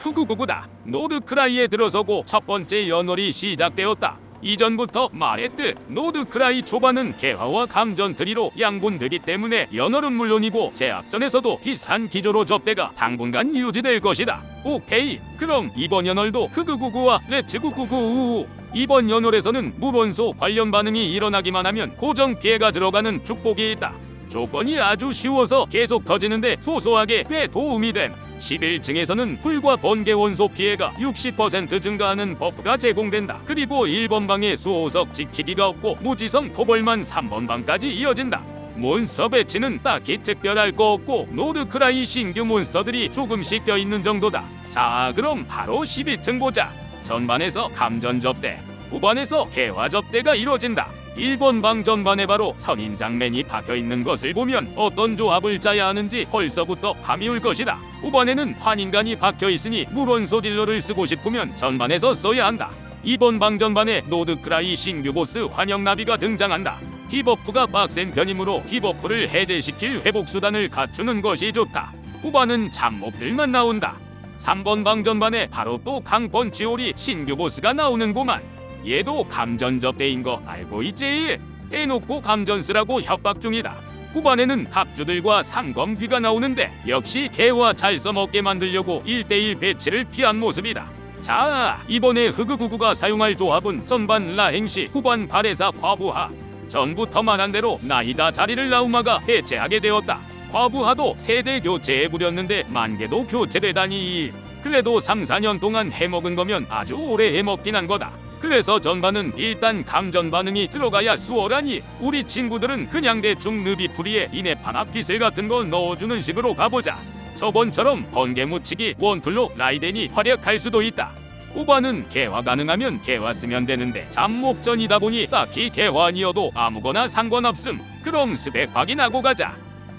흑우구구다. 노드크라이에 들어서고 첫 번째 연월이 시작되었다. 이전부터 말했듯 노드크라이 초반은 개화와 감전 트리로 양분되기 때문에 연월은 물론이고 제압전에서도 비슷한 기조로 접대가 당분간 유지될 것이다. 오케이. 그럼 이번 연월도 흑우구구와 레츠구구구 이번 연월에서는 무론소 관련 반응이 일어나기만 하면 고정 피해가 들어가는 축복이 있다. 조건이 아주 쉬워서 계속 터지는데 소소하게 꽤 도움이 됨. 11층에서는 풀과 번개 원소 피해가 60% 증가하는 버프가 제공된다. 그리고 1번 방에 수호석 지키기가 없고 무지성 토벌만 3번 방까지 이어진다. 몬스터 배치는 딱히 특별할 거 없고 노드크라이 신규 몬스터들이 조금씩 껴있는 정도다. 자 그럼 바로 12층 보자. 전반에서 감전 접대, 후반에서 개화 접대가 이뤄진다. 1번 방 전반에 바로 선인 장맨이 박혀 있는 것을 보면 어떤 조합을 짜야 하는지 벌써부터 감이 올 것이다. 후반에는 환인간이 박혀 있으니 물원소 딜러를 쓰고 싶으면 전반에서 써야 한다. 2번 방 전반에 노드크라이 신규 보스 환영 나비가 등장한다. 디버프가 빡센 편이므로 디버프를 해제시킬 회복 수단을 갖추는 것이 좋다. 후반은 잡몹들만 나온다. 3번 방 전반에 바로 또 강펀치올이 신규 보스가 나오는구만. 얘도 감전 접대인 거 알고 있지? 대놓고 감전 쓰라고 협박 중이다. 후반에는 갑주들과 삼검귀가 나오는데 역시 개와 잘 써먹게 만들려고 1대1 배치를 피한 모습이다. 자, 이번에 흑우구구가 사용할 조합은 전반 라행시, 후반 발해사 과부하. 전부터 말한 대로 나이다 자리를 라우마가 해체하게 되었다. 과부하도 세대 교체해 부렸는데 만개도 교체되다니. 그래도 3, 4년 동안 해먹은 거면 아주 오래 해먹긴 한 거다. 그래서 전반은 일단 감전 반응이 들어가야 수월하니 우리 친구들은 그냥 대충 느비풀이에 이네파나 피슬 같은 거 넣어주는 식으로 가보자. 저번처럼 번개 묻히기 원툴로 라이덴이 활약할 수도 있다. 후반은 개화 가능하면 개화 쓰면 되는데 잡목전이다 보니 딱히 개화 아니어도 아무거나 상관없음. 그럼 스펙 확인하고 가자.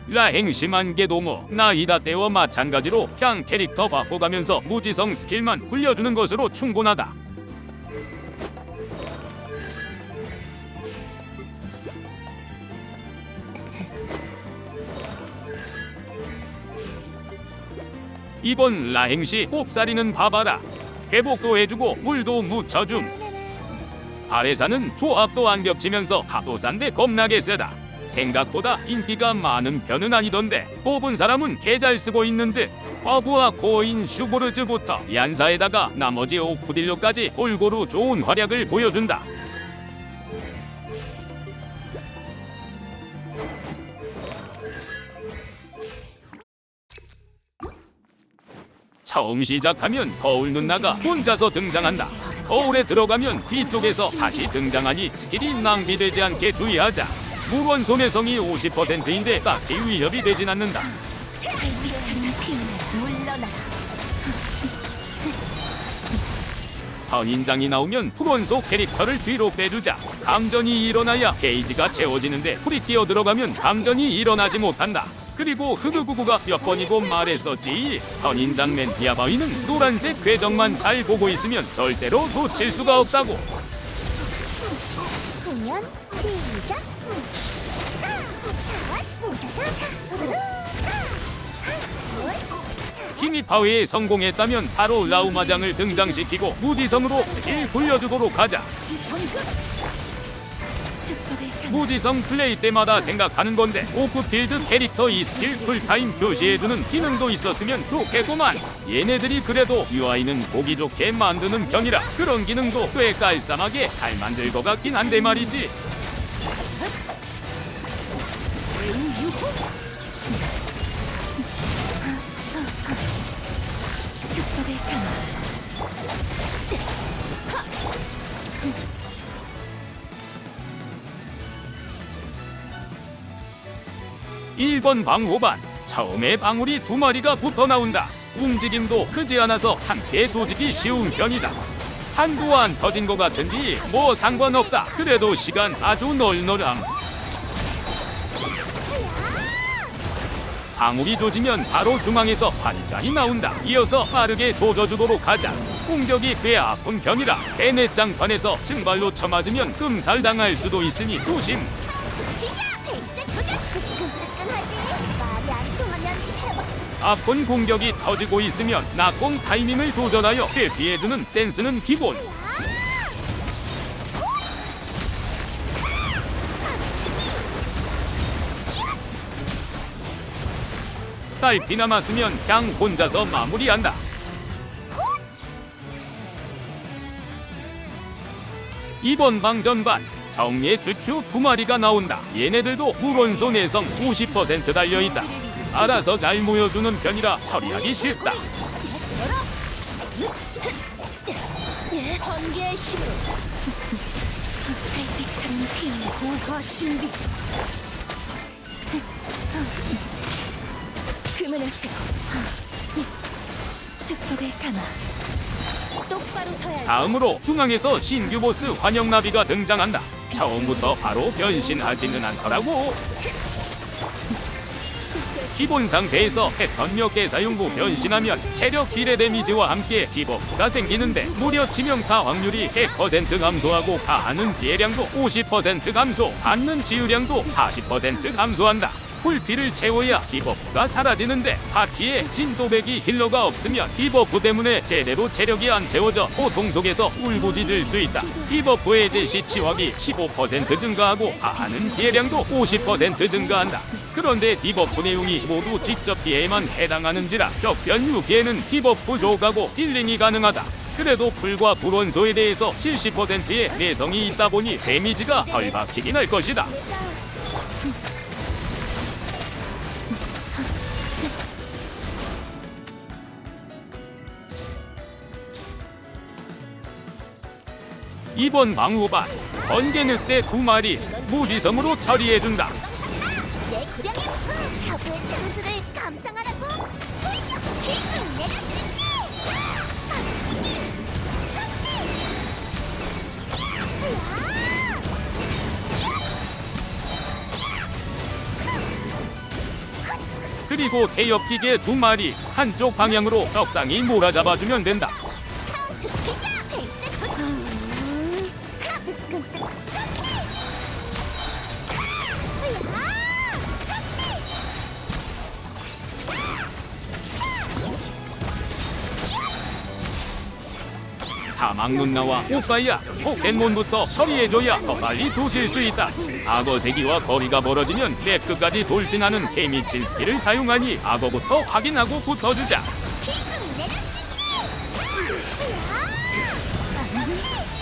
라행 심한 개동어 나이다 때와 마찬가지로 그냥 캐릭터 바꿔가면서 무지성 스킬만 굴려주는 것으로 충분하다. 이번 라행시 꼽사리는 봐봐라. 회복도 해주고 물도 묻혀줌. 아래사는 조합도 안 겹치면서 합도산데 겁나게 세다. 생각보다 인기가 많은 편은 아니던데 뽑은 사람은 개 잘 쓰고 있는 듯. 어부와 코인 슈보르즈부터 얀사에다가 나머지 오프딜로까지 골고루 좋은 활약을 보여준다. 처음 시작하면 거울 누나가 혼자서 등장한다. 거울에 들어가면 뒤쪽에서 다시 등장하니 스킬이 낭비되지 않게 주의하자. 물원 소매성이 50%인데 딱히 위협이 되진 않는다. 선인장이 나오면 프론소 캐릭터를 뒤로 빼주자. 감전이 일어나야 게이지가 채워지는데 풀이 뛰어 들어가면 감전이 일어나지 못한다. 그리고 흑우구구가 몇 번이고 말했었지. 선인 장맨 디아바위는 노란색 궤적만 잘 보고 있으면 절대로 놓칠 수가 없다고. 공연 시작 힘이 파회에 성공했다면 바로 라우마장을 등장시키고 무지성으로 스킬 굴려주도록 하자. 시성급 무지성 플레이 때마다 생각하는 건데 오프필드 캐릭터 이 스킬 풀타임 표시해주는 기능도 있었으면 좋겠구만. 얘네들이 그래도 UI는 보기 좋게 만드는 편이라 그런 기능도 꽤 깔쌈하게 잘 만들 것 같긴 한데 말이지. 축복의 강 일번 방호반 처음에 방울이 두 마리가 붙어 나온다 움직임도 크지 않아서 함께 조직이 쉬운 편이다 한두 안 터진 것 같은데 뭐 상관없다 그래도 시간 아주 널널함 방울이 조지면 바로 중앙에서 환관이 나온다. 이어서 빠르게 조져주도록 하자. 공격이 꽤 아픈 편이라 대내장판에서 증발로 쳐맞으면 끔살당할 수도 있으니 조심. 앞건 공격이 터지고 있으면 낙공 타이밍을 조절하여 회피해주는 센스는 기본. 딸피 남았으면 그냥 혼자서 마무리한다. 이번 방전반 정예 주추 두 마리가 나온다. 얘네들도 물원소 내성 50% 달려 있다. 알아서 잘 모여주는 편이라 처리하기 쉽다. 번개의 힘으로 달빛처럼 피어나 고화 신비 그만하세요 축복을 담아 똑바로 서야 할 다음으로 중앙에서 신규 보스 환영 나비가 등장한다. 처음부터 바로 변신하지는 않더라고. 기본 상태에서 패턴 몇 개 사용 후 변신하면 체력 비례 데미지와 함께 디버프가 생기는데 무려 치명타 확률이 100% 감소하고 가하는 피해량도 50% 감소, 받는 지유량도 40% 감소한다. 풀피를 채워야 디버프가 사라지는데 파티에 진도배기 힐러가 없으면 디버프 때문에 제대로 체력이 안 채워져 고통 속에서 울부짖을 수 있다. 디버프 해제 시 치확이 15% 증가하고 가하는 피해량도 50% 증가한다. 그런데 디버프 내용이 모두 직접 피해에만 해당하는지라 격변 6기에는 디버프 조가고 딜링이 가능하다. 그래도 불과 불원소에 대해서 70%의 내성이 있다 보니 데미지가 덜 박히긴 할 것이다. 이번 망우반 번개 늑대 두 마리 무지성으로 처리해준다. 내 구령의 사부의 장수를 감상하라고 필승 내려줄게 박치기 첫세 그리고 대엽기계 두 마리 한쪽 방향으로 적당히 몰아잡아주면 된다. 사막 누나와 오빠야 포켓몬부터 처리해줘야 더 빨리 조질 수 있다. 악어 새끼와 거리가 멀어지면 맵 끝까지 돌진하는 개미친 스킬을 사용하니 악어부터 확인하고 붙어주자. 필승 내려줄게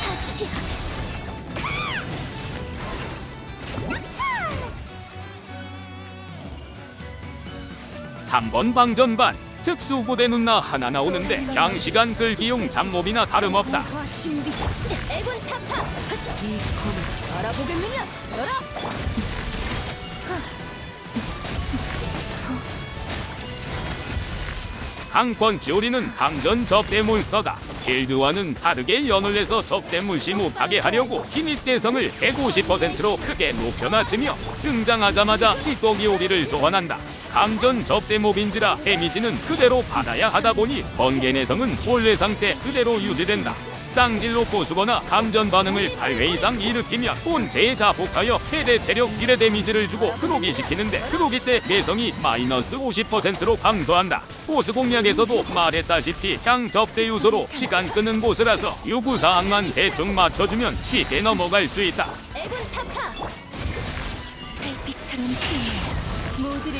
하지기야 3번 방전반 특수부대 누나 하나 나오는데 장시간 끌기용 잡몹이나 다름없다. 신비 애군 타파 이 검을 알아보겠느냐 열어 강권 지오리는 강전 접대 몬스터다. 길드와는 다르게 연을 내서 접대 무시 못하게 하려고 힘입 대성을 150%로 크게 높여놨으며 등장하자마자 찌꺼기 오리를 소환한다. 강전 접대 몹인지라 데미지는 그대로 받아야 하다 보니 번개 내성은 원래 상태 그대로 유지된다. 땅딜로 부수거나 감전 반응을 8회 이상 일으키면 본체에 자폭하여 최대 체력 1의 데미지를 주고 그로기 시키는데 그로기 때 내성이 마이너스 50%로 감소한다. 보스 공략에서도 말했다시피 향 접대 요소로 시간 끄는 보스라서 요구 사항만 대충 맞춰주면 쉽게 넘어갈 수 있다. 달빛처럼 모두를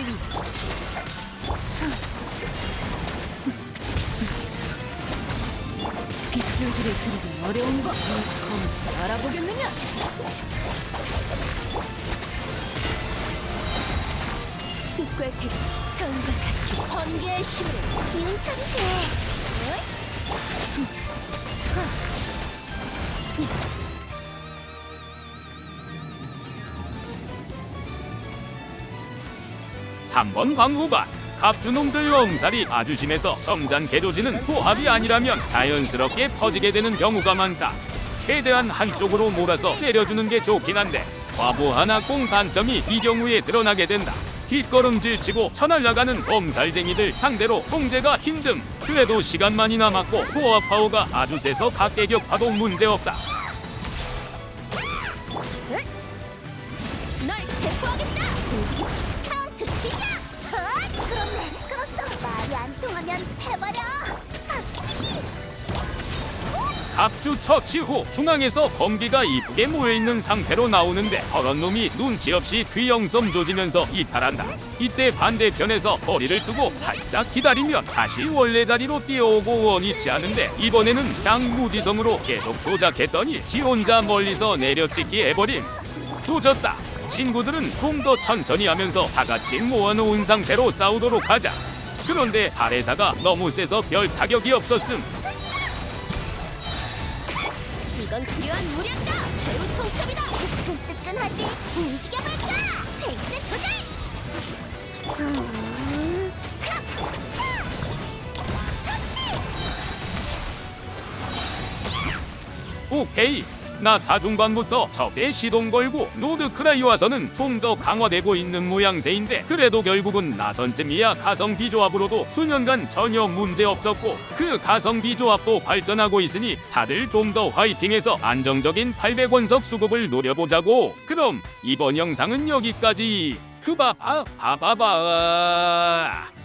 줄기를 그리기 어려운 거검 알아보겠느냐? 숲과 대 처음과 같기 번개의 힘으로. 기운 차리세요 삼번 광후반 갑주놈들 엄살이 아주 심해서 점잔 개조지는 조합이 아니라면 자연스럽게 퍼지게 되는 경우가 많다. 최대한 한쪽으로 몰아서 때려주는 게 좋긴 한데 과부한 악공 단점이 이 경우에 드러나게 된다. 뒷걸음질 치고 쳐날라가는 엄살쟁이들 상대로 통제가 힘듦. 그래도 시간만이 남았고 조합 파워가 아주 세서 각계격 파도 문제없다. 널 체포하겠다 움직이 각주 처치 후 중앙에서 검기가 이쁘게 모여있는 상태로 나오는데 허런 놈이 눈치 없이 귀영섬 조지면서 이탈한다. 이때 반대편에서 허리를 뜨고 살짝 기다리면 다시 원래 자리로 뛰어오고 원위치 하는데 이번에는 양무지성으로 계속 조작했더니 지 혼자 멀리서 내려찍기 해버림. 조졌다. 친구들은 좀 더 천천히 하면서 다 같이 모아놓은 상태로 싸우도록 하자. 그런데 발해사가 너무 세서 별 타격이 없었음 이건 필요한 무력이다. 최후 통첩이다. 뜨끈뜨끈하지. 움직여볼까? 페이스 조절. 음, 흡, 차! 오케이 나 다중반부터 적에 시동 걸고 노드 크라이 와서는 좀 더 강화되고 있는 모양새인데 그래도 결국은 나선쯤 이야 가성비 조합으로도 수년간 전혀 문제 없었고 그 가성비 조합도 발전하고 있으니 다들 좀 더 화이팅해서 안정적인 800원석 수급을 노려보자고. 그럼 이번 영상은 여기까지. 흐바바 바바바